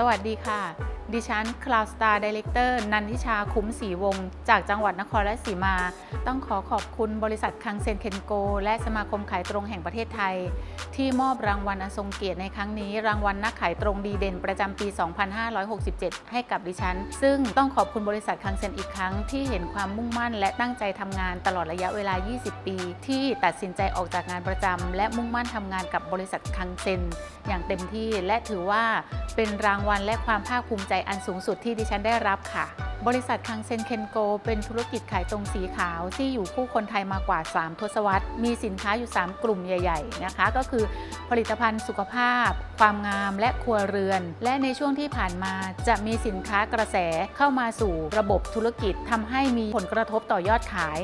สวัสดีค่ะ ดิฉัน Cloud Star Director นันทิชาคุ้มศรีวงศ์จากจังหวัดนครราชสีมา ต้องขอขอบคุณบริษัทคังเซนเคนโก และสมาคมขายตรงแห่งประเทศไทย ที่มอบรางวัลอันทรงเกียรติในครั้งนี้ รางวัลนักขายตรงดีเด่นประจำปี 2567 ให้กับดิฉัน ซึ่งต้องขอบคุณบริษัทคังเซนอีกครั้งที่เห็นความมุ่งมั่น และตั้งใจทำงานตลอดระยะเวลา 20 ปี ที่ตัดสินใจออกจากงานประจำและมุ่งมั่นทำงานกับบริษัทคังเซนอย่างเต็มที่และถือว่าเป็นรางวัลและความภาคภูมิใจอันสูงสุดที่ดิฉันได้รับค่ะ บริษัทคังเซนเคนโก เป็นธุรกิจขายตรงสีขาวที่อยู่คู่คนไทยมากว่า 3 ทศวรรษ มีสินค้าอยู่ 3 กลุ่มใหญ่ ๆ นะคะ ก็คือผลิตภัณฑ์สุขภาพ ความงามและครัวเรือน และในช่วงที่ผ่านมาจะมีสินค้ากระแสเข้ามาสู่ระบบธุรกิจทำให้มีผลกระทบต่อยอดขาย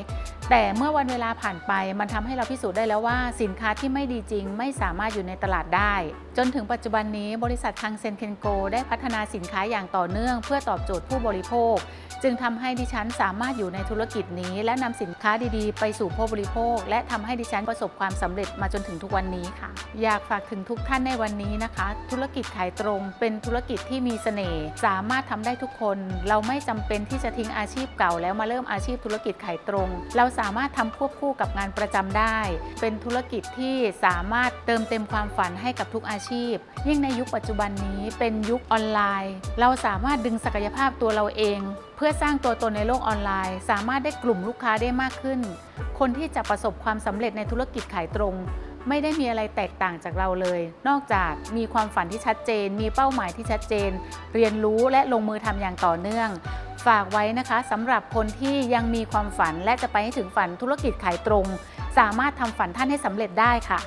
แต่เมื่อวันเวลาผ่านไปมันทำให้เราพิสูจน์ได้แล้วว่า สินค้าที่ไม่ดีจริง ไม่สามารถอยู่ในตลาดได้ จนถึงปัจจุบันนี้บริษัทคังเซนเคนโก ได้พัฒนาสินค้าอย่างต่อเนื่อง เพื่อตอบโจทย์ผู้บริโภค จึงทำให้ดิฉันสามารถอยู่ในธุรกิจนี้ และนำสินค้าดีๆ ไปสู่ผู้บริโภค และทำให้ดิฉันประสบความสำเร็จมาจนถึงทุกวันนี้ค่ะ อยากฝากถึงทุกท่านในวันนี้นะคะ ธุรกิจขายตรง เป็นธุรกิจที่มีเสน่ห์สามารถทำได้ทุกคน เราไม่จำเป็นที่จะทิ้งอาชีพเก่า แล้วมาเริ่มอาชีพธุรกิจขายตรงเราสามารถทำควบคู่กับงานประจำได้ เป็นธุรกิจที่สามารถเติมเต็มความฝันให้กับทุกอาชีพ ยิ่งในยุคปัจจุบันนี้เป็นยุคออนไลน์ เราสามารถดึงศักยภาพตัวเราเอง เพื่อสร้างตัวตนในโลกออนไลน์ สามารถได้กลุ่มลูกค้าได้มากขึ้น คนที่จะประสบความสำเร็จในธุรกิจขายตรงไม่ได้มีอะไรแตกต่างจากเราเลย นอกจากมีความฝันที่ชัดเจน มีเป้าหมายที่ชัดเจน เรียนรู้และลงมือทำอย่างต่อเนื่อง ฝากไว้นะคะสำหรับคนที่ยังมีความฝันและจะไปให้ถึงฝันธุรกิจขายตรง สามารถทำฝันท่านให้สำเร็จได้ค่ะ